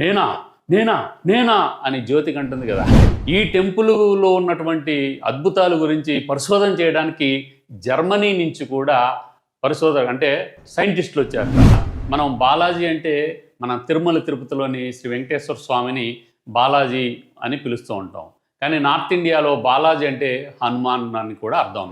నేనా నేనా నేనా అని జ్యోతి కంటుంది కదా. ఈ టెంపుల్లో ఉన్నటువంటి అద్భుతాల గురించి పరిశోధన చేయడానికి జర్మనీ నుంచి కూడా పరిశోధన అంటే సైంటిస్టులు వచ్చారు. మనం బాలాజీ అంటే మన తిరుమల తిరుపతిలోని శ్రీ వెంకటేశ్వర స్వామిని బాలాజీ అని పిలుస్తూ ఉంటాం. కానీ నార్త్ ఇండియాలో బాలాజీ అంటే హనుమాన్ అని కూడా అర్థం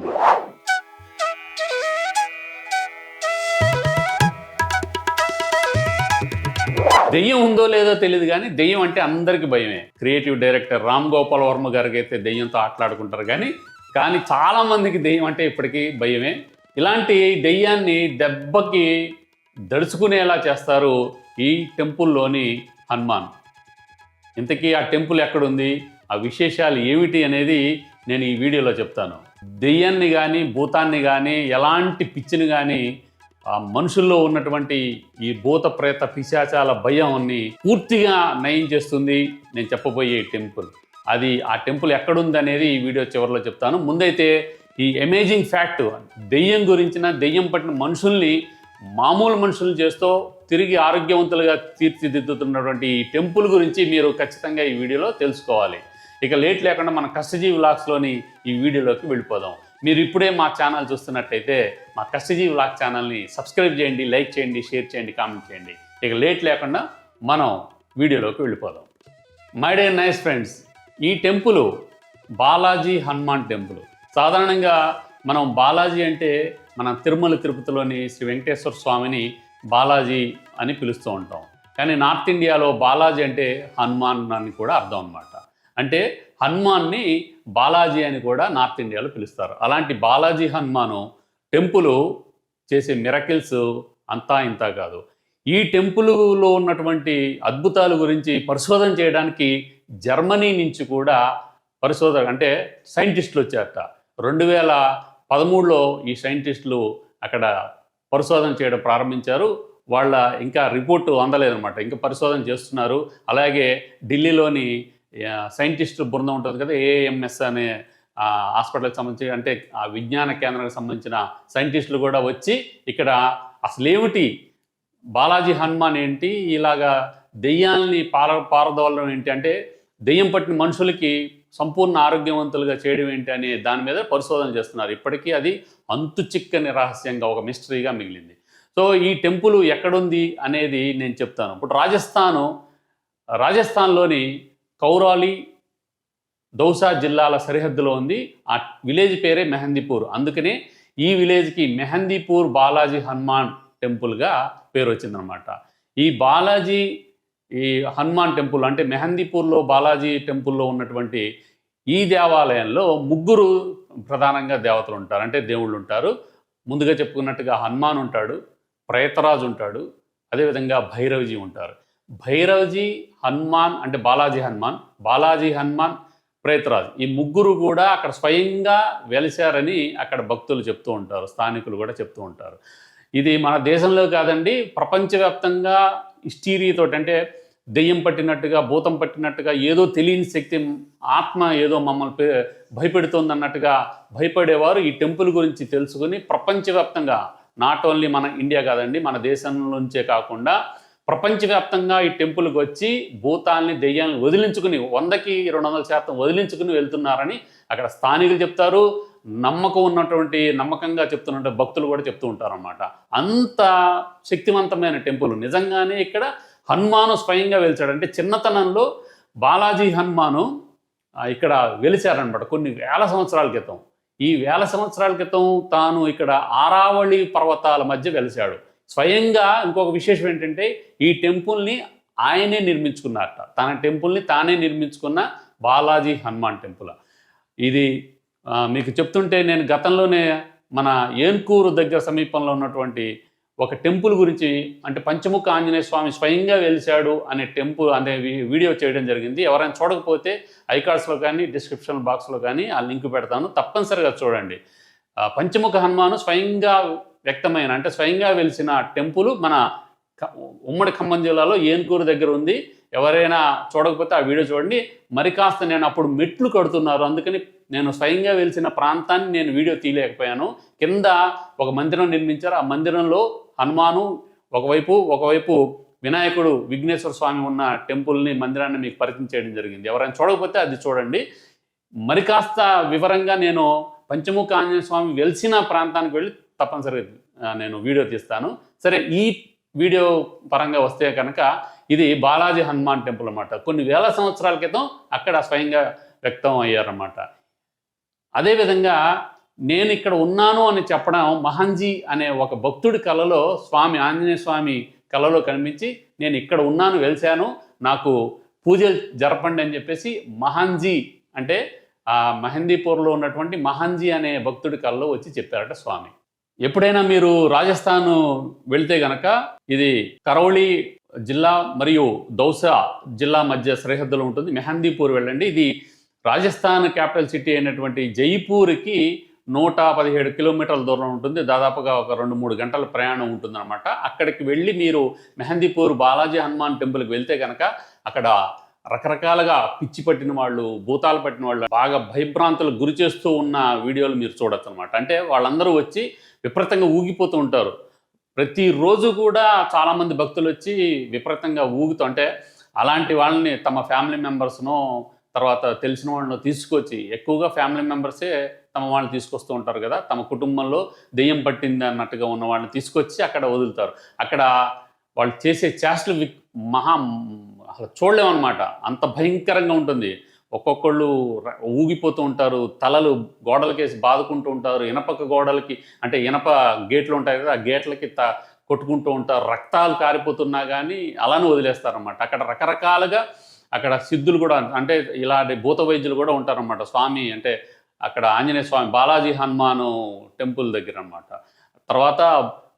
దెయ్యం ఉందో లేదో తెలియదు కానీ దెయ్యం అంటే అందరికీ భయమే. క్రియేటివ్ డైరెక్టర్ రామ్ గోపాల్ వర్మ గారికి అయితే దెయ్యంతో ఆటలాడుకుంటారు కానీ కానీ చాలామందికి దెయ్యం అంటే ఇప్పటికీ భయమే. ఇలాంటి దెయ్యాన్ని దెబ్బకి దడుచుకునేలా చేస్తారు ఈ టెంపుల్లోని హనుమాన్. ఇంతకీ ఆ టెంపుల్ ఎక్కడుంది? ఆ విశేషాలు ఏమిటి అనేది నేను ఈ వీడియోలో చెప్తాను. దెయ్యాన్ని కానీ భూతాన్ని కానీ ఎలాంటి పిచ్చిని కానీ ఆ మనుషుల్లో ఉన్నటువంటి ఈ భూత ప్రేత పిశాచాల భయాన్ని పూర్తిగా నయం చేస్తుంది. నేను చెప్పబోయే టెంపుల్. అది ఆ టెంపుల్ ఎక్కడుంది అనేది ఈ వీడియో చివరిలో చెప్తాను. ముందైతే ఈ అమేజింగ్ ఫ్యాక్ట్ దెయ్యం గురించిన దెయ్యం పట్టిన మనుషుల్ని మామూలు మనుషులు చేస్తూ తిరిగి ఆరోగ్యవంతులుగా తీర్చిదిద్దుతున్నటువంటి ఈ టెంపుల్ గురించి మీరు ఖచ్చితంగా ఈ వీడియోలో తెలుసుకోవాలి. ఇక లేట్ లేకుండా మన కష్టజీవి లాక్స్లోని ఈ వీడియోలోకి వెళ్ళిపోదాం. మీరు ఇప్పుడే మా ఛానల్ చూస్తున్నట్టయితే మా కష్టజీవి వ్లాగ్ ఛానల్ని సబ్స్క్రైబ్ చేయండి లైక్ చేయండి షేర్ చేయండి కామెంట్ చేయండి. ఇక లేట్ లేకుండా మనం వీడియోలోకి వెళ్ళిపోదాం. మై డే నైస్ ఫ్రెండ్స్ ఈ టెంపుల్ బాలాజీ హనుమాన్ టెంపుల్. సాధారణంగా మనం బాలాజీ అంటే మన తిరుమల తిరుపతిలోని శ్రీ వెంకటేశ్వర స్వామిని బాలాజీ అని పిలుస్తూ ఉంటాం. కానీ నార్త్ ఇండియాలో బాలాజీ అంటే హనుమాన్ అని కూడా అర్థం అనమాట అంటే హనుమాన్ని బాలాజీ అని కూడా నార్త్ ఇండియాలో పిలుస్తారు. అలాంటి బాలాజీ హనుమాను టెంపుల్ చేసే మిరకిల్స్ అంతా ఇంత కాదు. ఈ టెంపుల్లో ఉన్నటువంటి అద్భుతాల గురించి పరిశోధన చేయడానికి జర్మనీ నుంచి కూడా పరిశోధన అంటే సైంటిస్టులు వచ్చారట. రెండు వేల పదమూడులో ఈ సైంటిస్టులు అక్కడ పరిశోధన చేయడం ప్రారంభించారు. వాళ్ళ ఇంకా రిపోర్టు అందలేదన్నమాట. ఇంకా పరిశోధన చేస్తున్నారు. అలాగే ఢిల్లీలోని సైంటిస్ట్ బృందం ఉంటుంది కదా ఏఎంఎస్ అనే హాస్పిటల్కి సంబంధించి అంటే ఆ విజ్ఞాన కేంద్రానికి సంబంధించిన సైంటిస్టులు కూడా వచ్చి ఇక్కడ అసలు ఏమిటి బాలాజీ హనుమాన్ ఏంటి? ఇలాగా దెయ్యాల్ని పార పారదోలడం ఏంటి? అంటే దెయ్యం పట్టిన మనుషులకి సంపూర్ణ ఆరోగ్యవంతులుగా చేయడం ఏంటి అనే దాని మీద పరిశోధన చేస్తున్నారు. ఇప్పటికీ అది అంతు చిక్కని రహస్యంగా ఒక మిస్టరీగా మిగిలింది. సో ఈ టెంపుల్ ఎక్కడుంది అనేది నేను చెప్తాను. ఇప్పుడు రాజస్థాను రాజస్థాన్లోని కౌరాలి దౌసా జిల్లాల సరిహద్దులో ఉంది. ఆ విలేజ్ పేరే మెహందీపూర్. అందుకనే ఈ విలేజ్కి మెహందీపూర్ బాలాజీ హనుమాన్ టెంపుల్గా పేరు వచ్చిందనమాట ఈ బాలాజీ ఈ హనుమాన్ టెంపుల్ అంటే మెహందీపూర్లో బాలాజీ టెంపుల్లో ఉన్నటువంటి ఈ దేవాలయంలో ముగ్గురు ప్రధానంగా దేవతలు ఉంటారు. అంటే దేవుళ్ళు ఉంటారు. ముందుగా చెప్పుకున్నట్టుగా హనుమాన్ ఉంటాడు ప్రయతరాజు ఉంటాడు అదేవిధంగా భైరవజీ ఉంటారు. భైరవజీ హనుమాన్ అంటే బాలాజీ హనుమాన్ బాలాజీ హనుమాన్ ప్రేతరాజు. ఈ ముగ్గురు కూడా అక్కడ స్వయంగా వెలిశారని అక్కడ భక్తులు చెప్తూ ఉంటారు స్థానికులు కూడా చెప్తూ ఉంటారు. ఇది మన దేశంలో కాదండి ప్రపంచవ్యాప్తంగా హిస్టీరియతోటి అంటే దెయ్యం పట్టినట్టుగా భూతం పట్టినట్టుగా ఏదో తెలియని శక్తి ఆత్మ ఏదో మమ్మల్ని పే- భయపెడుతోంది అన్నట్టుగా భయపడేవారు ఈ టెంపుల్ గురించి తెలుసుకుని ప్రపంచవ్యాప్తంగా నాట్ ఓన్లీ మన ఇండియా కాదండి మన దేశం నుంచే కాకుండా ప్రపంచవ్యాప్తంగా ఈ టెంపుల్కి వచ్చి భూతాల్ని దెయ్యాలను వదిలించుకుని వందకి రెండు వందల శాతం వదిలించుకుని వెళ్తున్నారని అక్కడ స్థానికులు చెప్తారు. నమ్మకం ఉన్నటువంటి నమ్మకంగా చెప్తున్న భక్తులు కూడా చెప్తూ ఉంటారన్నమాట. అంత శక్తివంతమైన టెంపుల్. నిజంగానే ఇక్కడ హనుమాను స్వయంగా వెలిచాడు అంటే చిన్నతనంలో బాలాజీ హనుమాను ఇక్కడ వెలిచారనమాట కొన్ని వేల సంవత్సరాల క్రితం. ఈ వేల సంవత్సరాల క్రితం తాను ఇక్కడ ఆరావళి పర్వతాల మధ్య వెలిశాడు. స్వయంగా ఇంకొక విశేషం ఏంటంటే ఈ టెంపుల్ని ఆయనే నిర్మించుకున్నారట. తన టెంపుల్ని తానే నిర్మించుకున్న బాలాజీ హనుమాన్ టెంపుల్. ఇది మీకు చెప్తుంటే నేను గతంలోనే మన ఏన్కూరు దగ్గర సమీపంలో ఉన్నటువంటి ఒక టెంపుల్ గురించి అంటే పంచముఖ ఆంజనేయ స్వామి స్వయంగా వెలిశాడు అనే టెంపుల్ అనే వీడియో చేయడం జరిగింది. ఎవరైనా చూడకపోతే ఐకార్డ్స్లో కానీ డిస్క్రిప్షన్ బాక్స్లో కానీ ఆ లింక్ పెడతాను. తప్పనిసరిగా చూడండి. పంచముఖ హనుమాను స్వయంగా వ్యక్తమైన అంటే స్వయంగా వెలిసిన టెంపుల్ మన ఉమ్మడి ఖమ్మం జిల్లాలో ఏన్కూరు దగ్గర ఉంది. ఎవరైనా చూడకపోతే ఆ వీడియో చూడండి. మరి కాస్త నేను అప్పుడు మెట్లు కడుతున్నారు. అందుకని నేను స్వయంగా వెలిసిన ప్రాంతాన్ని నేను వీడియో తీయలేకపోయాను. కింద ఒక మందిరం నిర్మించారు. ఆ మందిరంలో హనుమాను ఒకవైపు ఒకవైపు వినాయకుడు విఘ్నేశ్వర స్వామి ఉన్న టెంపుల్ని మందిరాన్ని మీకు పరిచయం చేయడం జరిగింది. ఎవరైనా చూడకపోతే అది చూడండి. మరి కాస్త వివరంగా నేను పంచముఖ ఆంజనేయ స్వామి వెలిసిన ప్రాంతానికి వెళ్ళి తప్పనిసరిగా నేను వీడియో తీస్తాను. సరే ఈ వీడియో పరంగా వస్తే కనుక ఇది బాలాజీ హనుమాన్ టెంపుల్ అనమాట కొన్ని వేల సంవత్సరాల క్రితం అక్కడ స్వయంగా వ్యక్తం అయ్యారన్నమాట. అదేవిధంగా నేను ఇక్కడ ఉన్నాను అని చెప్పడం మహంజీ అనే ఒక భక్తుడి కలలో స్వామి ఆంజనేయ స్వామి కలలో కనిపించి నేను ఇక్కడ ఉన్నాను వెలిశాను. నాకు పూజలు జరపండి అని చెప్పేసి మహంజీ అంటే ఆ మహందీపూర్లో ఉన్నటువంటి మహంజీ అనే భక్తుడి కలలో వచ్చి చెప్పారట స్వామి. ఎప్పుడైనా మీరు రాజస్థాన్ వెళ్తే గనక ఇది కరౌళి జిల్లా మరియు దౌసా జిల్లా మధ్య సరిహద్దులో ఉంటుంది. మెహందీపూర్ వెళ్ళండి. ఇది రాజస్థాన్ క్యాపిటల్ సిటీ అయినటువంటి జైపూర్కి నూట పదిహేడు కిలోమీటర్ల దూరం ఉంటుంది. దాదాపుగా ఒక రెండు మూడు గంటల ప్రయాణం ఉంటుందన్నమాట. అక్కడికి వెళ్ళి మీరు మెహందీపూర్ బాలాజీ హనుమాన్ టెంపుల్కి వెళ్తే కనుక అక్కడ రకరకాలుగా పిచ్చి పట్టిన వాళ్ళు భూతాలు పట్టిన వాళ్ళు బాగా భయభ్రాంతులకు గురి చేస్తూ ఉన్న వీడియోలు మీరు చూడొచ్చు అనమాట అంటే వాళ్ళందరూ వచ్చి విపరీతంగా ఊగిపోతూ ఉంటారు. ప్రతిరోజు కూడా చాలామంది భక్తులు వచ్చి విపరీతంగా ఊగుతూ అంటే అలాంటి వాళ్ళని తమ ఫ్యామిలీ మెంబర్స్ను తర్వాత తెలిసిన వాళ్ళను తీసుకొచ్చి ఎక్కువగా ఫ్యామిలీ మెంబర్సే తమ వాళ్ళని తీసుకొస్తూ ఉంటారు కదా. తమ కుటుంబంలో దెయ్యం పట్టింది అన్నట్టుగా ఉన్న వాళ్ళని తీసుకొచ్చి అక్కడ వదులుతారు. అక్కడ వాళ్ళు చేసే చేష్టలు వి- మహా అసలు చూడలేమన్నమాట. అంత భయంకరంగా ఉంటుంది. ఒక్కొక్కళ్ళు ర- ఊగిపోతూ ఉంటారు తలలు గోడలకేసి బాదుకుంటూ ఉంటారు ఇనపక గోడలకి అంటే ఇనప గేట్లు ఉంటాయి కదా ఆ గేట్లకి త కొట్టుకుంటూ ఉంటారు. రక్తాలు కారిపోతున్నా కానీ అలానే వదిలేస్తారన్నమాట. అక్కడ రకరకాలుగా అక్కడ సిద్ధులు కూడా అంటే ఇలాంటి భూత వైద్యులు కూడా ఉంటారన్నమాట. స్వామి అంటే అక్కడ ఆంజనేయ స్వామి బాలాజీ హనుమాను టెంపుల్ దగ్గర అన్నమాట తర్వాత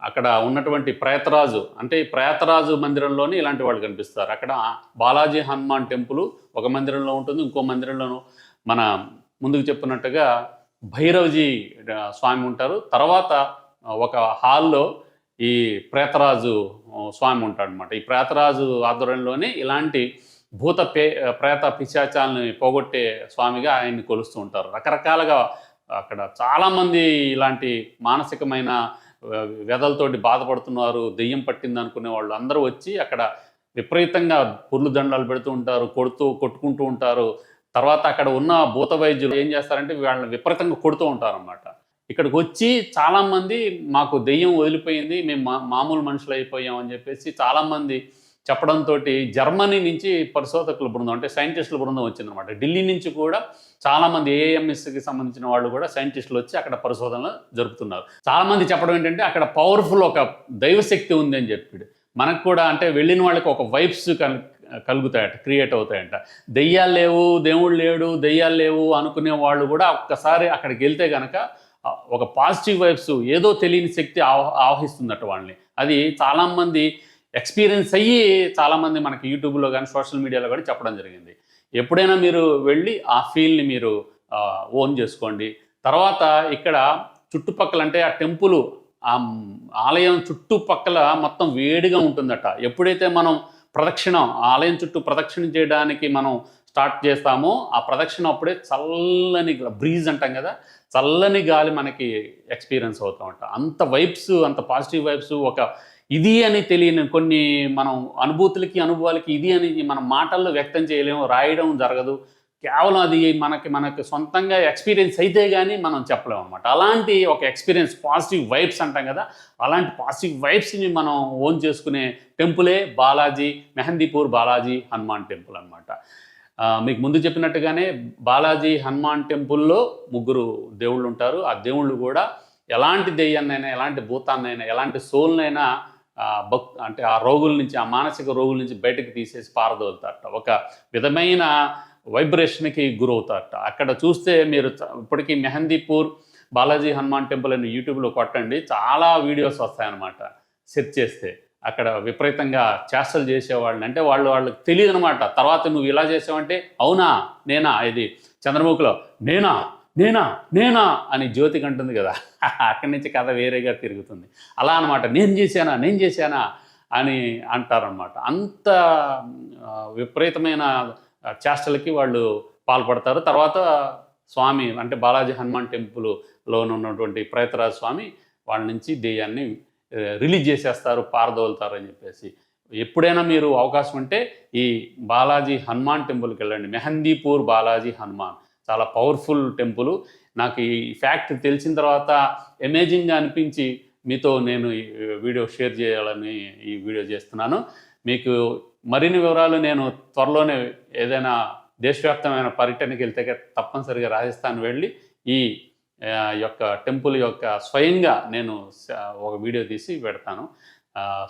అక్కడ ఉన్నటువంటి ప్రేతరాజు అంటే ఈ ప్రేతరాజు మందిరంలోనే ఇలాంటి వాళ్ళు కనిపిస్తారు. అక్కడ బాలాజీ హనుమాన్ టెంపుల్ ఒక మందిరంలో ఉంటుంది ఇంకో మందిరంలోనూ మన ముందుకు చెప్పినట్టుగా భైరవజీ స్వామి ఉంటారు. తర్వాత ఒక హాల్లో ఈ ప్రేతరాజు స్వామి ఉంటాడు అనమాట ఈ ప్రేతరాజు ఆధ్వర్యంలోనే ఇలాంటి భూత పే ప్రేత పిశాచాలని పోగొట్టే స్వామిగా ఆయన్ని కొలుస్తూ ఉంటారు. రకరకాలుగా అక్కడ చాలామంది ఇలాంటి మానసికమైన వెదలతోటి బాధపడుతున్నారు దెయ్యం పట్టింది అనుకునే వాళ్ళు అందరూ వచ్చి అక్కడ విపరీతంగా పుర్లు దండాలు పెడుతూ ఉంటారు కొడుతూ కొట్టుకుంటూ ఉంటారు. తర్వాత అక్కడ ఉన్న భూత వైద్యులు ఏం చేస్తారంటే వాళ్ళని విపరీతంగా కొడుతూ ఉంటారన్నమాట. ఇక్కడికి వచ్చి చాలామంది మాకు దెయ్యం వదిలిపోయింది మేము మా- మామూలు మనుషులు అయిపోయాం అని చెప్పేసి చాలామంది చెప్పడంతో జర్మనీ నుంచి పరిశోధకుల బృందం అంటే సైంటిస్టుల బృందం వచ్చిందనమాట. ఢిల్లీ నుంచి కూడా చాలామంది ఏఎంఎస్కి సంబంధించిన వాళ్ళు కూడా సైంటిస్టులు వచ్చి అక్కడ పరిశోధనలు జరుపుతున్నారు. చాలామంది చెప్పడం ఏంటంటే అక్కడ పవర్ఫుల్ ఒక దైవశక్తి ఉంది అని చెప్పాడు. మనకు కూడా అంటే వెళ్ళిన వాళ్ళకి ఒక వైబ్స్ కన్ కలుగుతాయట క్రియేట్ అవుతాయంట. దెయ్యాలు లేవు దేవుడు లేడు దెయ్యాలు లేవు అనుకునే వాళ్ళు కూడా ఒక్కసారి అక్కడికి వెళ్తే కనుక ఒక పాజిటివ్ వైబ్స్ ఏదో తెలియని శక్తి ఆవ ఆవహిస్తుందట వాళ్ళని. అది చాలామంది ఎక్స్పీరియన్స్ అయ్యి చాలామంది మనకి యూట్యూబ్లో కానీ సోషల్ మీడియాలో కానీ చెప్పడం జరిగింది. ఎప్పుడైనా మీరు వెళ్ళి ఆ ఫీల్ని మీరు ఓన్ చేసుకోండి. తర్వాత ఇక్కడ చుట్టుపక్కల అంటే ఆ టెంపుల్ ఆ ఆలయం చుట్టుపక్కల మొత్తం వేడిగా ఉంటుందట. ఎప్పుడైతే మనం ప్రదక్షిణ ఆలయం చుట్టూ ప్రదక్షిణ చేయడానికి మనం స్టార్ట్ చేస్తామో ఆ ప్రదక్షిణ అప్పుడే చల్లని బ్రీజ్ అంటాం కదా చల్లని గాలి మనకి ఎక్స్పీరియన్స్ అవుతామంట. అంత వైబ్స్ అంత పాజిటివ్ వైబ్స్ ఒక ఇది అని తెలియని కొన్ని మనం అనుభూతులకి అనుభవాలకి ఇది అని మనం మాటల్లో వ్యక్తం చేయలేము రాయడం జరగదు. కేవలం అది మనకి మనకి సొంతంగా ఎక్స్పీరియన్స్ అయితే కానీ మనం చెప్పలేము అనమాట అలాంటి ఒక ఎక్స్పీరియన్స్ పాజిటివ్ వైబ్స్ అంటాం కదా అలాంటి పాజిటివ్ వైబ్స్ని మనం ఓన్ చేసుకునే టెంపులే బాలాజీ మెహందీపూర్ బాలాజీ హనుమాన్ టెంపుల్ అనమాట మీకు ముందు చెప్పినట్టుగానే బాలాజీ హనుమాన్ టెంపుల్లో ముగ్గురు దేవుళ్ళు ఉంటారు. ఆ దేవుళ్ళు కూడా ఎలాంటి దెయ్యాన్నైనా ఎలాంటి భూతాన్నైనా ఎలాంటి సోల్నైనా భక్ అంటే ఆ రోగుల నుంచి ఆ మానసిక రోగుల నుంచి బయటకు తీసేసి పారదోలుతారట. ఒక విధమైన వైబ్రేషన్కి గురవుతారట. అక్కడ చూస్తే మీరు ఇప్పటికీ మెహందీపూర్ బాలాజీ హనుమాన్ టెంపుల్ అని యూట్యూబ్లో కొట్టండి. చాలా వీడియోస్ వస్తాయన్నమాట సెర్చ్ చేస్తే. అక్కడ విపరీతంగా చేష్టలు చేసేవాళ్ళని అంటే వాళ్ళు వాళ్ళకి తెలియదు అనమాట తర్వాత నువ్వు ఇలా చేసావంటే అవునా? నేనా? ఇది చంద్రముఖిలో నేనా? నేనా? నేనా? అని జ్యోతికి అంటుంది కదా. అక్కడి నుంచి కథ వేరేగా తిరుగుతుంది. అలా అనమాట నేను చేశానా? నేను చేశానా? అని అంటారనమాట అంత విపరీతమైన చేష్టలకి వాళ్ళు పాల్పడతారు. తర్వాత స్వామి అంటే బాలాజీ హనుమాన్ టెంపుల్లో ఉన్నటువంటి ప్రేతరాజ స్వామి వాళ్ళ నుంచి దెయ్యాన్ని రిలీజ్ చేసేస్తారు పారదోలుతారు అని చెప్పేసి. ఎప్పుడైనా మీరు అవకాశం ఉంటే ఈ బాలాజీ హనుమాన్ టెంపుల్కి వెళ్ళండి. మెహందీపూర్ బాలాజీ హనుమాన్. చాలా పవర్ఫుల్ టెంపుల్. నాకు ఈ ఫ్యాక్ట్ తెలిసిన తర్వాత అమేజింగ్గా అనిపించి మీతో నేను ఈ వీడియో షేర్ చేయాలని ఈ వీడియో చేస్తున్నాను. మీకు మరిన్ని వివరాలు నేను త్వరలోనే ఏదైనా దేశవ్యాప్తమైన పర్యటనకి వెళ్తే తప్పనిసరిగా రాజస్థాన్ వెళ్ళి ఈ యొక్క టెంపుల్ యొక్క స్వయంగా నేను స- ఒక వీడియో తీసి పెడతాను.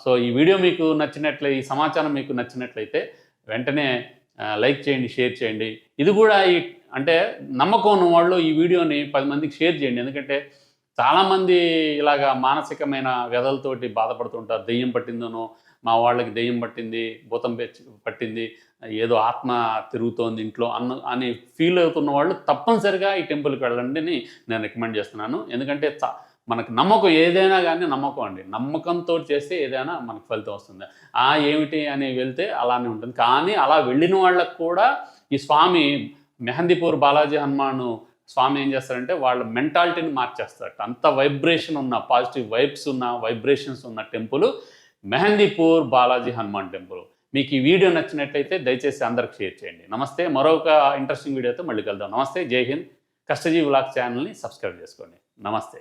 సో ఈ వీడియో మీకు నచ్చినట్లే ఈ సమాచారం మీకు నచ్చినట్లయితే వెంటనే లైక్ చేయండి షేర్ చేయండి. ఇది కూడా ఈ అంటే నమ్మకం ఉన్న వాళ్ళు ఈ వీడియోని పది మందికి షేర్ చేయండి. ఎందుకంటే చాలామంది ఇలాగా మానసికమైన వ్యధలతోటి బాధపడుతుంటారు. దెయ్యం పట్టిందనో మా వాళ్ళకి దెయ్యం పట్టింది భూతం పెచ్చి- పట్టింది ఏదో ఆత్మ తిరుగుతోంది ఇంట్లో అన్న అని ఫీల్ అవుతున్న వాళ్ళు తప్పనిసరిగా ఈ టెంపుల్కి వెళ్ళండి అని నేను రికమెండ్ చేస్తున్నాను. ఎందుకంటే మనకు నమ్మకం ఏదైనా కానీ నమ్మకం అండి. నమ్మకంతో చేస్తే ఏదైనా మనకు ఫలితం వస్తుంది. ఆ ఏమిటి అని వెళ్తే అలానే ఉంటుంది. కానీ అలా వెళ్ళిన వాళ్ళకు కూడా ఈ స్వామి మెహందీపూర్ బాలాజీ హనుమాను స్వామి ఏం చేస్తారంటే వాళ్ళ మెంటాలిటీని మార్చేస్తారట అంత వైబ్రేషన్ ఉన్న పాజిటివ్ వైబ్స్ ఉన్న వైబ్రేషన్స్ ఉన్న టెంపుల్ మెహందీపూర్ బాలాజీ హనుమాన్ టెంపుల్. మీకు ఈ వీడియో నచ్చినట్లయితే దయచేసి అందరికి షేర్ చేయండి. నమస్తే మరొక ఇంట్రెస్టింగ్ వీడియోతో మళ్ళీ కలుద్దాం. నమస్తే జై హింద్. కష్టజీ బ్లాగ్ ఛానల్ని సబ్స్క్రైబ్ చేసుకోండి. నమస్తే.